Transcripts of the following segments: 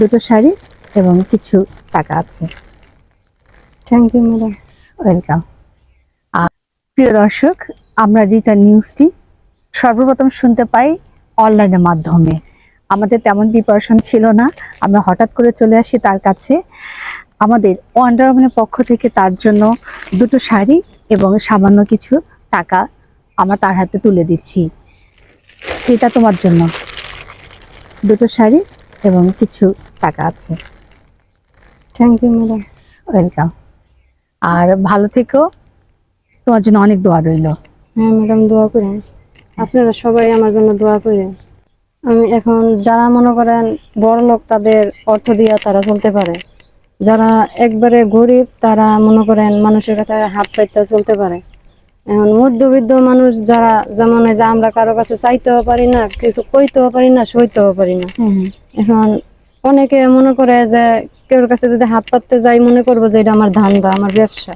দুটো শাড়ি এবং কিছু টাকা আছে। থ্যাংক ইউ ম্যাডাম ওয়েলকাম আর প্রিয় দর্শক আমরা রিতা নিউজটি সর্বপ্রথম শুনতে পাই অনলাইনের মাধ্যমে। আমাদের তেমন প্রিপারেশন ছিল না। আমরা হঠাৎ করে চলে আসি তার কাছে। আমাদের ওয়ান্ডার ওম্যানের পক্ষ থেকে তার জন্য দুটো শাড়ি এবং সামান্য কিছু টাকা আমরা তার হাতে তুলে দিচ্ছি। এটা তোমার জন্য দুটো শাড়ি এবং কিছু টাকা আছে। থ্যাংক ইউ ম্যাডাম ওয়েলকাম আর ভালো থেকো। তোমার জন্য অনেক দোয়া রইল। হ্যাঁ ম্যাডাম দোয়া করেন। আপনারা সবাই আমার জন্য দোয়া করেন। আমি এখন যারা মনে করেন বড় লোক তাদের অর্থ দিয়া তারা চলতে পারে। যারা একবারে গরিব তারা মনে করেন মানুষের কাছে হাত পাইতে চলতে পারে। এখন মধ্যবিত্ত মানুষ যারা যেমন যে আমরা কারও কাছে চাইতেও পারি না কিছু কইতেও পারি না সইতেও পারি না। এখন অনেকে মনে করে যে কেউর কাছে যদি হাত পাততে যাই মনে করব যে এটা আমার ধান্দা আমার ব্যবসা।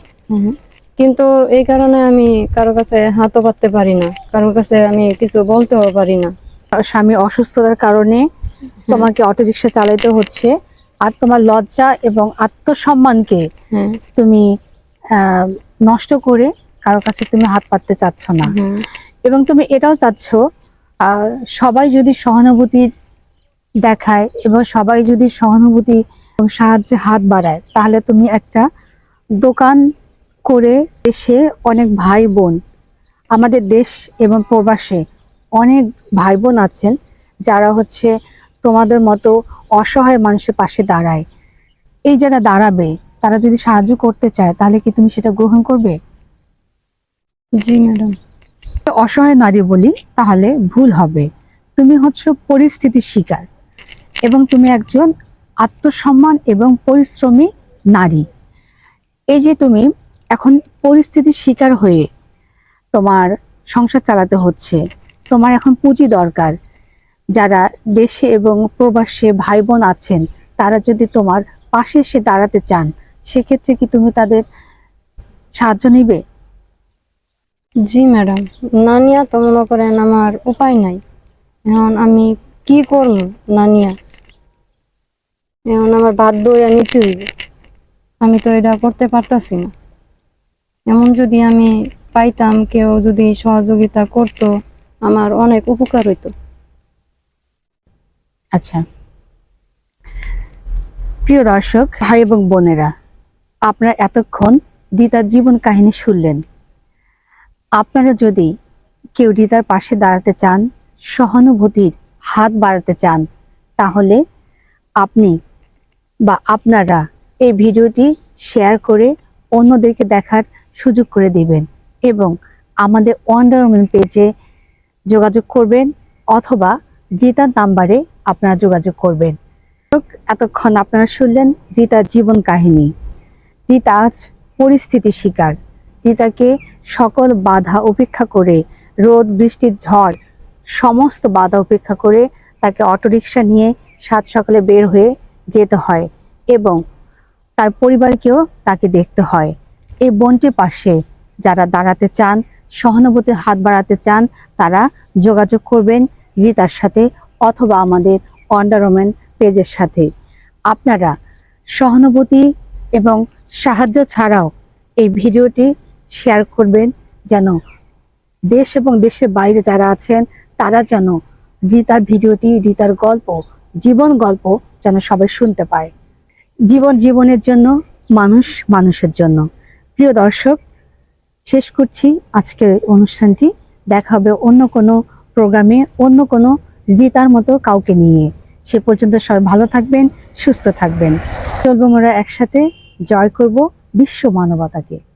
কিন্তু এই কারণে আমি কারও কাছে হাতও পাততে পারি না কারোর কাছে আমি কিছু বলতেও পারি না। স্বামীর অসুস্থতার কারণে তোমাকে অটো রিক্সা চালাইতে হচ্ছে আর তোমার লজ্জা এবং আত্মসম্মানকে তুমি আহ, নষ্ট করে কারও কাছে তুমি হাত পাততে চাচ্ছ না। এবং তুমি এটাও চাচ্ছ আহ, সবাই যদি সহানুভূতি দেখায় এবং সবাই যদি সহানুভূতি এবং সাহায্যে হাত বাড়ায় তাহলে তুমি একটা দোকান করে এসে অনেক ভাই বোন আমাদের দেশ এবং প্রবাসে অনেক ভাই বোন আছেন যারা হচ্ছে তোমাদের মতো অসহায় মানুষের পাশে দাঁড়ায়। এই যারা দাঁড়াবে তারা যদি সাহায্য করতে চায় তাহলে কি তুমি সেটা গ্রহণ করবে? জি ম্যাডাম। অসহায় নারী বলি তাহলে ভুল হবে। তুমি হচ্ছে পরিস্থিতির শিকার। এবং তুমি একজন আত্মসম্মান এবং পরিশ্রমী নারী। এই যে তুমি এখন পরিস্থিতির শিকার হয়ে তোমার সংসার চালাতে হচ্ছে, তোমার এখন পুঁজি দরকার। যারা দেশে এবং প্রবাসে ভাই বোন আছেন, তারা যদি তোমার পাশে এসে দাঁড়াতে চান, সেক্ষেত্রে কি তুমি তাদের সাহায্য নিবে? জি ম্যাডাম, নানিয়া তো মনে করেন আমার উপায় নাই। এখন আমি কি করব নানিয়া? এখন আমার বাধ্য হইয়া নিতে হইবে? আমি তো এটা করতে পারতাছি না। এমন যদি আমি পাইতাম, কেউ যদি সহযোগিতা করতো, আমার অনেক উপকার হইতো। আচ্ছা। প্রিয় দর্শক, ভাই এবং বোনেরা, আপনারা এতক্ষণ দিদার জীবন কাহিনী শুনলেন। আপনারা যদি কেউ দিদার পাশে দাঁড়াতে চান, সহানুভূতির হাত বাড়াতে চান, তাহলে আপনি বা আপনারা এই ভিডিওটি শেয়ার করে অন্যদেরকে দেখার সুযোগ করে দিবেন এবং আমাদের ওয়ান্ডার ওমেন পেজে যোগাযোগ করবেন অথবা গীতার নাম্বারে আপনারা যোগাযোগ করবেন। এতক্ষণ আপনারা শুনলেন রীতার জীবন কাহিনী। রীতা আজ পরিস্থিতির শিকার। রীতাকে সকল বাধা উপেক্ষা করে, রোদ বৃষ্টির ঝড়, সমস্ত বাধা উপেক্ষা করে তাকে অটোরিকশা নিয়ে সাত সকালে বের হয়ে যেতে হয় এবং তার পরিবারকেও তাকে দেখতে হয়। এই বোনটির পাশে যারা দাঁড়াতে চান, সহানুভূতির হাত বাড়াতে চান, তারা যোগাযোগ করবেন রিতার সাথে অথবা আমাদের অন্ডারোমেন পেজের সাথে। আপনারা সহানুভূতি এবং সাহায্য ছাড়াও এই ভিডিওটি শেয়ার করবেন যেন দেশ এবং দেশের বাইরে যারা আছেন, তারা যেন রিতার ভিডিওটি, রিতার গল্প, জীবন গল্প যেন সবাই শুনতে পায়। জীবন জীবনের জন্য, মানুষ মানুষের জন্য। প্রিয় দর্শক, শেষ করছি আজকের অনুষ্ঠানটি। দেখা হবে অন্য কোনো প্রোগ্রামে, অন্য কোনো গীতার মতো কাউকে নিয়ে। সে পর্যন্ত সবাই ভালো থাকবেন, সুস্থ থাকবেন। চলবো আমরা একসাথে, জয় করব বিশ্ব মানবতাকে।